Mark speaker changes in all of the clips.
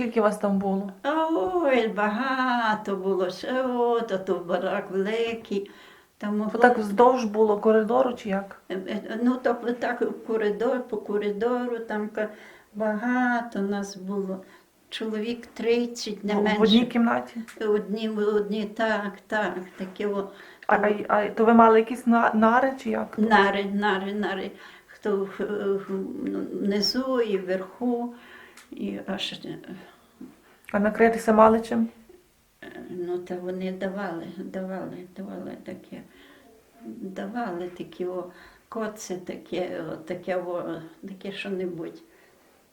Speaker 1: Скільки вас там було?
Speaker 2: Ой, багато було. Ще от, а то барак великий. Там могло...
Speaker 1: так вздовж було коридору чи як?
Speaker 2: Е, е, Ну, то так коридор, по коридору, там багато нас було. Чоловік 30, не
Speaker 1: В-
Speaker 2: менше.
Speaker 1: В одній кімнаті?
Speaker 2: Одні, одні, так, так, таке о.
Speaker 1: А, а, а то ви мали якісь на- нари чи як?
Speaker 2: Нари, нари, нари. Хто ну, внизу і вверху, і аж е,
Speaker 1: А накритися мали чим?
Speaker 2: ну та вони давали, давали, давали таке. Давали такі о коци, таке, о, таке, о, таке що-небудь.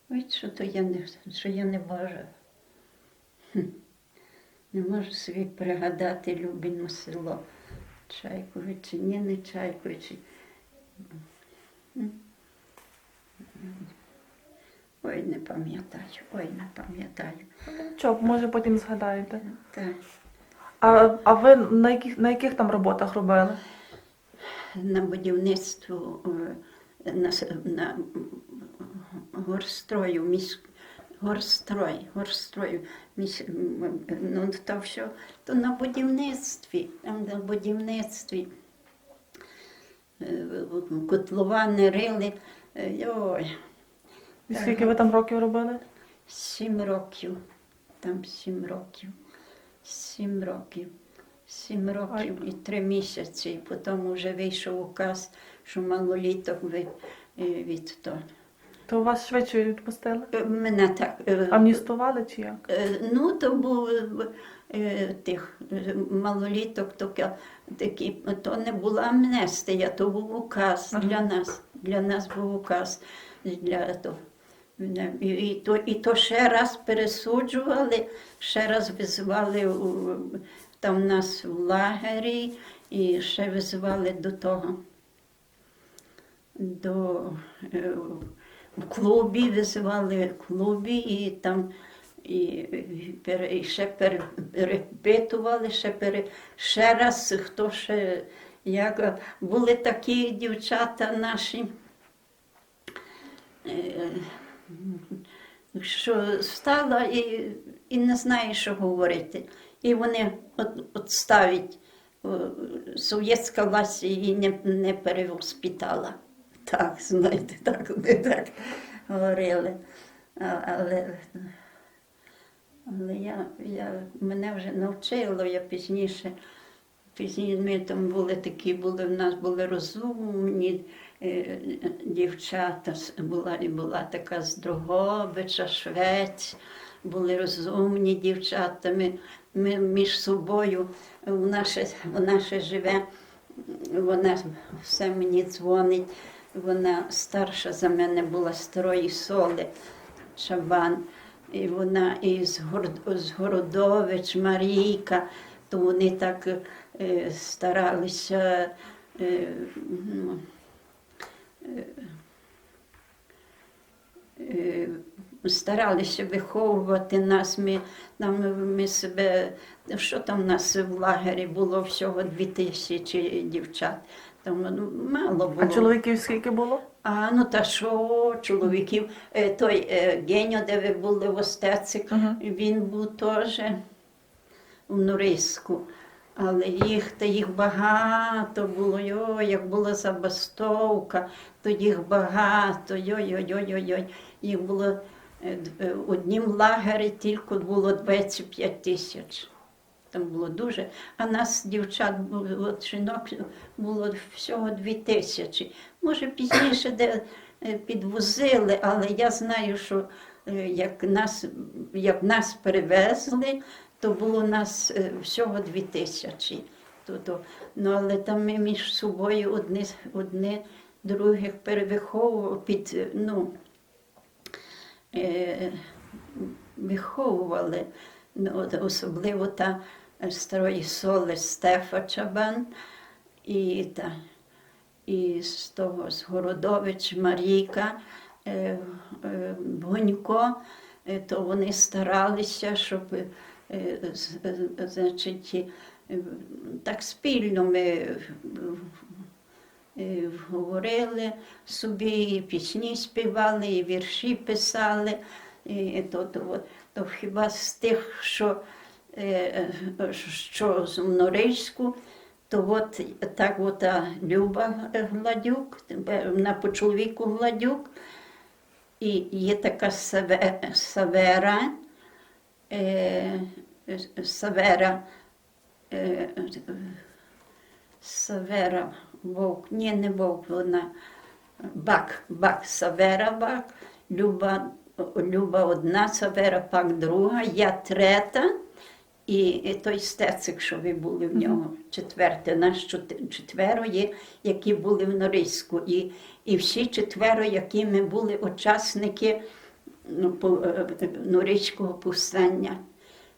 Speaker 2: Ой, що то я не, що я не можу. Не можу собі пригадати Любіно село. Чайковичі, ні, не Чайковичі. Ой, не пам'ятаю, ой, не пам'ятаю.
Speaker 1: Нічого, може потім згадаєте.
Speaker 2: Так.
Speaker 1: А, а ви на яких, на яких там роботах робили?
Speaker 2: на будівництво е, на, на горстрою, місь, горстрой, горстрою, місь, ну, то все, то на будівництві, там на будівництві е, котловани рили, е, ой,
Speaker 1: І скільки ви там років робили?
Speaker 2: Сім років. Там сім років. Сім років. Сім років і три місяці. І потім вже вийшов указ, що малоліток ви- е, від то.
Speaker 1: То вас швидше відпустили?
Speaker 2: Е, Мене так. е,
Speaker 1: Амністували чи як?
Speaker 2: Ну, то був тих малоліток, то, такі, то не була амнестія, то був указ
Speaker 1: Ага.
Speaker 2: для нас. Для нас був указ для того. Не, І, то, і то ще раз пересуджували, ще раз визивали у, там нас в лагері, і ще визивали до того. До, е, в клубі визивали в клубі і там і, і, ще перепитували, ще, пере, ще раз хто ще як були такі дівчата наші. Що стала і, і не знає, що говорити. І вони от, от ставить, совєтська власть її не, не перевоспитала. Так, знаєте, так, вони так говорили. Але, але я, я, мене вже навчило, я пізніше. Пізніше ми там були такі, були, в нас були розумні дівчата, була, і була така з Дрогобича, Швець, були розумні дівчата. Ми, ми між собою, вона ще, вона ще живе, вона все мені дзвонить. Вона старша за мене була старої соли, Чабан. І вона із Городович, Марійка, то вони так е, старалися. Е, ну, е, е, старалися виховувати нас. Ми, нам, ми себе, що там у нас в лагері було всього дві тисячі дівчат. Там ну, мало було.
Speaker 1: А чоловіків скільки було?
Speaker 2: А ну та що, чоловіків, Е, той е, Геньо, де ви були в Остецик,
Speaker 1: Мгм.
Speaker 2: він був теж в Норильську. Але їх, та їх багато було, йой, як була забастовка, то їх багато, йой-йой-йой-йой. Їх було е, е, в однім лагері тільки було 25 тисяч. Там було дуже. А нас, дівчат, от жінок було всього дві тисячі. Може, пізніше де е, підвозили, але я знаю, що як нас, як нас перевезли, то було нас е, всього дві тисячі. То, то, ну, але там ми між собою одне, одне других перевиховували, під, е, ну, е, виховували. Ну, особливо та старої соли Стефа Чабан і, та, і з того з Городович Марійка е, е, Гунько, е, то вони старалися, щоб значить, е, так спільно ми е, говорили собі, і пісні співали, і вірші писали. І то, то, то хіба з тих, що, е, е, що з Норильську, то от так от Люба Гладюк, на по чоловіку Гладюк, і є така Савера, е, Савера, Савера Вовк, ні, не Вовк, вона Бак, Бак, Савера Бак, Люба, Люба одна, Савера Пак друга, я трета. І, і той стецик, що ви були в нього, четверте, нас четверо є, які були в Норильську. І, і всі четверо, які ми були учасники ну, по, е, е, повстання.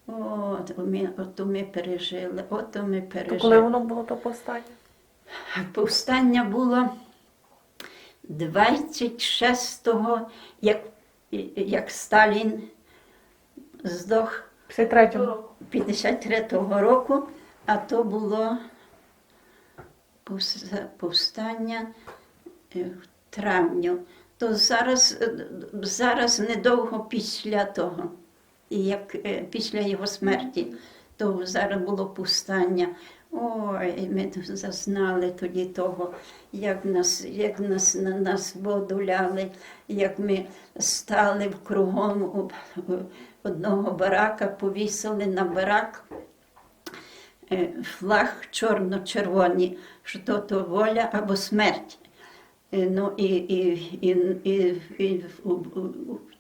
Speaker 2: От ми, ото ми пережили, ото ми
Speaker 1: То
Speaker 2: пережили.
Speaker 1: коли воно було то повстання?
Speaker 2: Повстання було 26-го, як, як Сталін здох
Speaker 1: 53-го.
Speaker 2: 53-го року, а то було повстання е, в травню. То зараз, е, зараз недовго після того, як е, після його смерті, то зараз було повстання. Ой, ми зазнали тоді того, як нас, як нас на нас водуляли, як ми стали в кругом одного барака, повісили на барак е, флаг чорно-червоний, що то воля або смерть. Е, Ну, і, і, і, і, і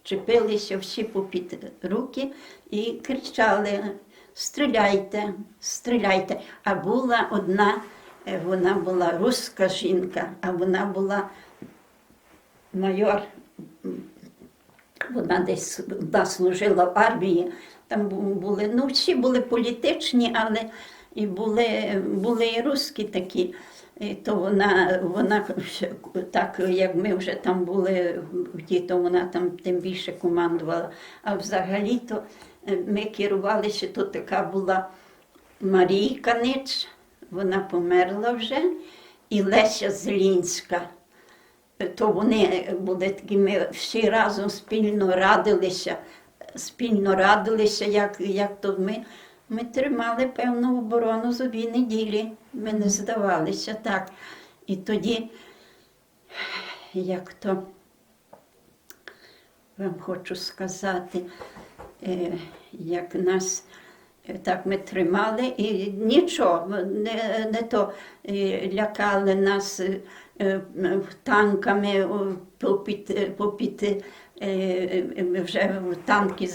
Speaker 2: вчепилися всі попід руки і кричали: стріляйте, стріляйте. А була одна, е, вона була руська жінка, а вона була майор вона десь да, служила в армії. Там були, ну всі були політичні, але і були, були і русські такі. І то вона, вона так, як ми вже там були то вона там тим більше командувала. А взагалі то е, ми керувалися, то така була Марійка Нич, вона померла вже, і Леся Зелінська то вони були такими всі разом спільно радилися, спільно радилися, як, як то ми. Ми тримали певну оборону за дві неділі. Ми не здавалися так. І тоді, як то вам хочу сказати, е, як нас е, так ми тримали і нічого, не, не то е, лякали нас танками попід, попід вже танки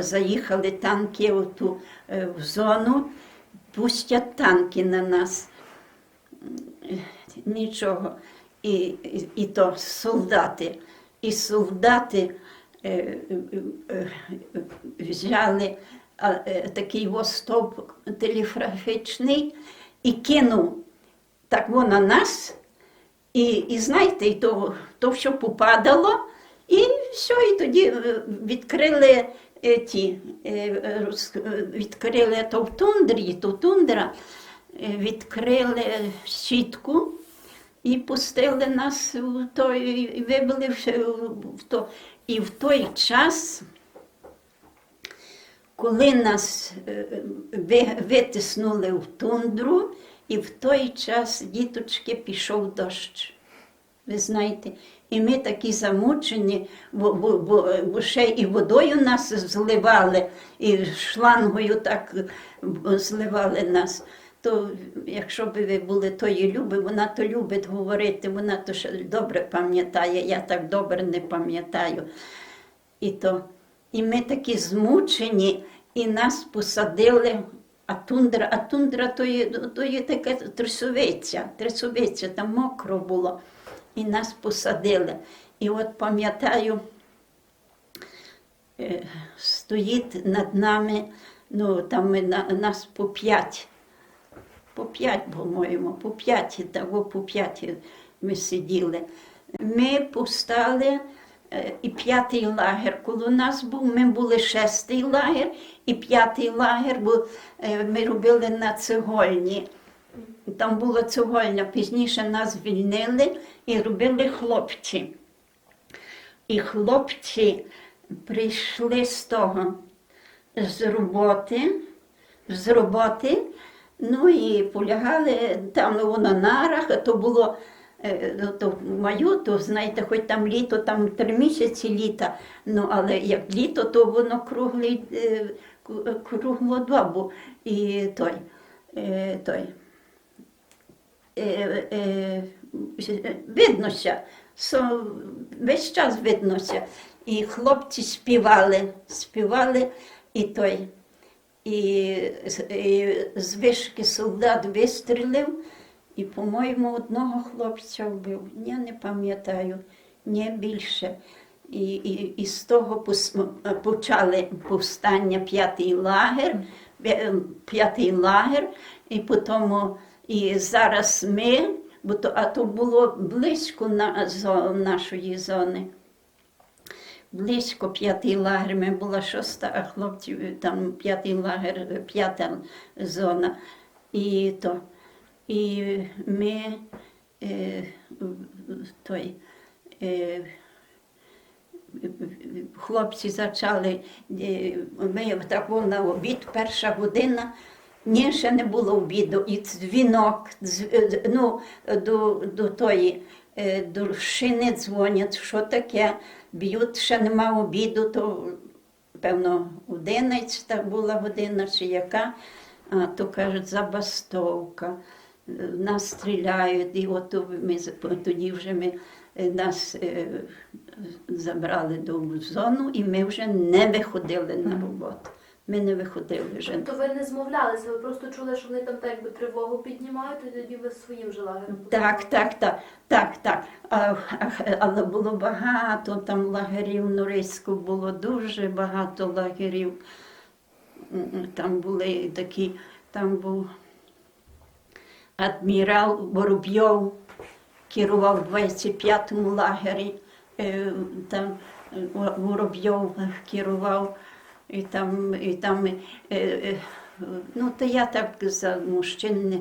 Speaker 2: заїхали танки в ту е, в зону, пустять танки на нас. Нічого. І, і, і то солдати. І солдати е, е, е, взяли е, такий стовп телеграфічний і кинув так воно на нас. І, і знаєте, і то, то все попадало, і все, і тоді е, відкрили е, ті, е, відкрили то в тундрі, то тундра, відкрили сітку і пустили нас в той, вибили в, то. І в той час, коли нас витиснули в тундру, і в той час, діточки, пішов дощ. Ви знаєте, і ми такі замучені, бо, бо, бо, бо ще і водою нас зливали, і шлангою так зливали нас. То якщо б ви були тої люби, вона то любить говорити, вона то ще добре пам'ятає, я так добре не пам'ятаю. І, то, і ми такі змучені, і нас посадили. А тундра, а тундра то є, то є така трясовиця, трясовиця, там мокро було. І нас посадили. І от пам'ятаю, е, стоїть над нами, ну там ми, на, нас по п'ять. По п'ять, по-моєму, по п'ять, того по п'ять ми сиділи. Ми повстали, е, і п'ятий лагер коло нас був. Ми були шестий лагер, і п'ятий лагер, бо е, ми робили на цегольні. Там була цегольня, пізніше нас звільнили і робили хлопці. І хлопці прийшли з того, з роботи, з роботи, ну і полягали там ну, на нарах, а то було е, то в маю, то знаєте, хоч там літо, там три місяці літа, ну але як літо, то воно круглий, е, ку- е, круглодобу. І той, е, виднося, весь час виднося. І хлопці співали, співали і той. І, і з вишки солдат вистрілив, і, по-моєму, одного хлопця вбив. Я не пам'ятаю, ні більше. І, і, і з того почали повстання п'ятий лагер, е, п'ятий лагер, і потім і зараз ми, бо то, а то було близько на, зо, нашої зони. Близько п'ятий лагер, ми була шоста, а хлопців там п'ятий лагер, п'ята зона. І то. І ми е, той. Е, хлопці почали, е, ми так на обід, перша година, ні, ще не було обіду, і дзвінок, дз- е, ну, до, до тої, е, до шини дзвонять, що таке, б'ють, ще нема обіду, то певно 11 була година чи яка, а то кажуть, забастовка. Е, Нас стріляють, і от ми тоді вже ми нас е, забрали до зону, і ми вже не виходили на роботу. Ми не виходили вже.
Speaker 3: Тобто ви не змовлялися, ви просто чули, що вони там так якби тривогу піднімають, і тоді ви своїм вже лагерем
Speaker 2: Так, так, так, так, так. А, але було багато там лагерів, в Норильську було дуже багато лагерів. Там були такі, там був адмірал Воробйов, керував 25-му лагері, е, там е, Воробйов керував, і там, і там е, е, ну, то я так за мужчин не,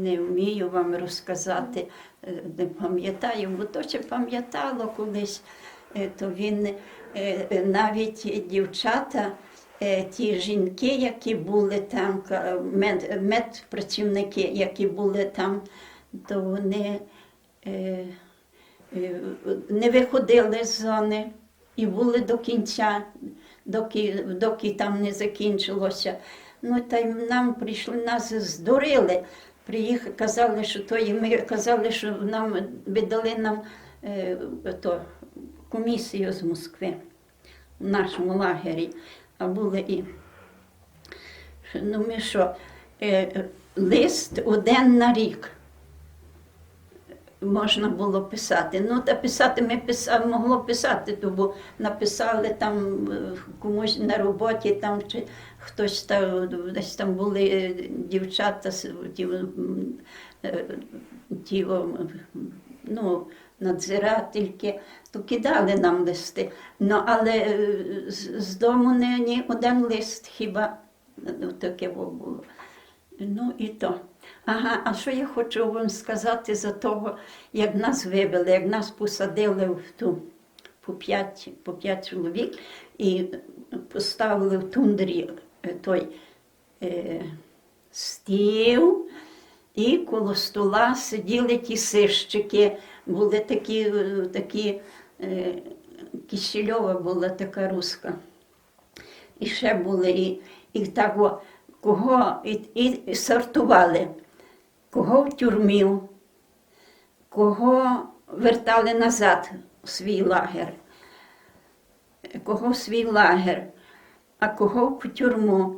Speaker 2: не вмію вам розказати, е, не пам'ятаю, бо то ще пам'ятало колись, то він навіть дівчата. Ті жінки, які були там, мед, медпрацівники, які були там, то вони не виходили з зони і були до кінця, доки, доки там не закінчилося. Ну, та й нам прийшли, нас здурили. Приїхали, казали, що то і ми казали, що нам віддали нам е, то, комісію з Москви в нашому лагері. А були і ну ми що, е, лист один на рік можна було писати. Ну, та писати ми писали, могло писати, то бо написали там е, комусь на роботі, там чи хтось там десь там були е, дівчата, ті, е, ті ну, надзирательки, то кидали нам листи. Ну, але з, з дому не ні один лист хіба ну, таке було. Ну і то. Ага, а що я хочу вам сказати за того, як нас вивели, як нас посадили в ту по п'ять, по чоловік і поставили в тундрі е, той е, стіл, і коло стола сиділи ті сищики, були такі, е, такі е, Кисельова була така руска. І ще були, і, і так, о, кого і, і сортували, кого в тюрму, кого вертали назад у свій лагер, кого в свій лагер, а кого в тюрму.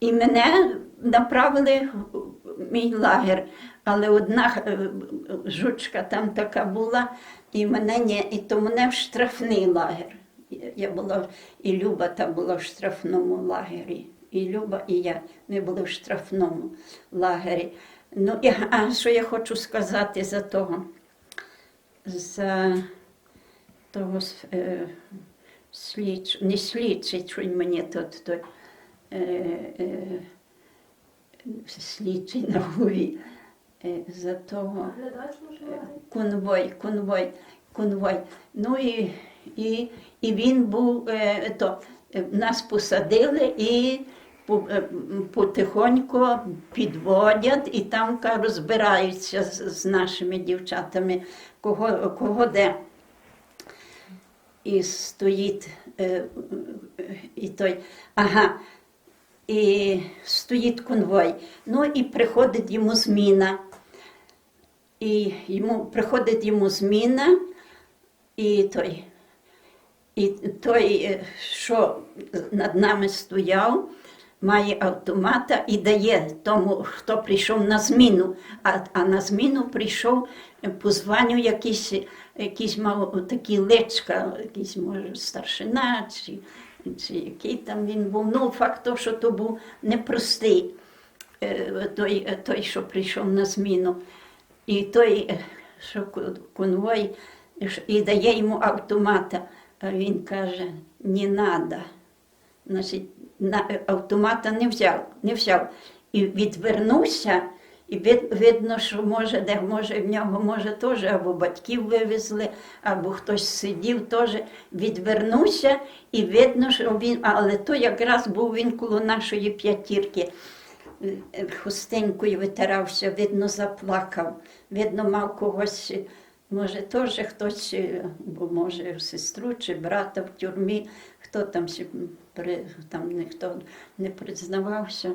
Speaker 2: І мене направили в мій лагер, але одна е, жучка там така була, і мене не, і то мене в штрафний лагер. Я- була, і Люба та була в штрафному лагері. І Люба, і я. Ми були в штрафному лагері. Ну, і, а що я хочу сказати за того? За того е, слідч, не слідчий, він мені тут, той, е, е, слідчий на голові. Е, за того
Speaker 3: можливо?
Speaker 2: конвой, конвой, конвой. Ну і, і, і він був е, то. е, нас посадили і е, потихоньку підводять і там розбираються з, нашими дівчатами, кого, кого де. І стоїть е, е, і той, ага, і стоїть конвой. Ну і приходить йому зміна. І йому приходить йому зміна, і той, і той, е, що над нами стояв, має автомата і дає тому, хто прийшов на зміну. А, а на зміну прийшов по званню якийсь, якийсь мав такі личка, якийсь, може, старшина, чи, чи який там він був. Ну, факт того, що то був непростий е, той, той, що прийшов на зміну. І той, що конвой, і дає йому автомата. А він каже, не надо. Значить, на, автомата не взяв, не взяв. І відвернувся, і вид, видно, що може, де може в нього може теж або батьків вивезли, або хтось сидів теж. Відвернувся, і видно, що він, але то якраз був він коло нашої п'ятірки. Е, Хустинкою витирався, видно, заплакав, видно, мав когось, е, може, теж хтось, е, бо може сестру чи брата в тюрмі, хто там, там ніхто не признавався.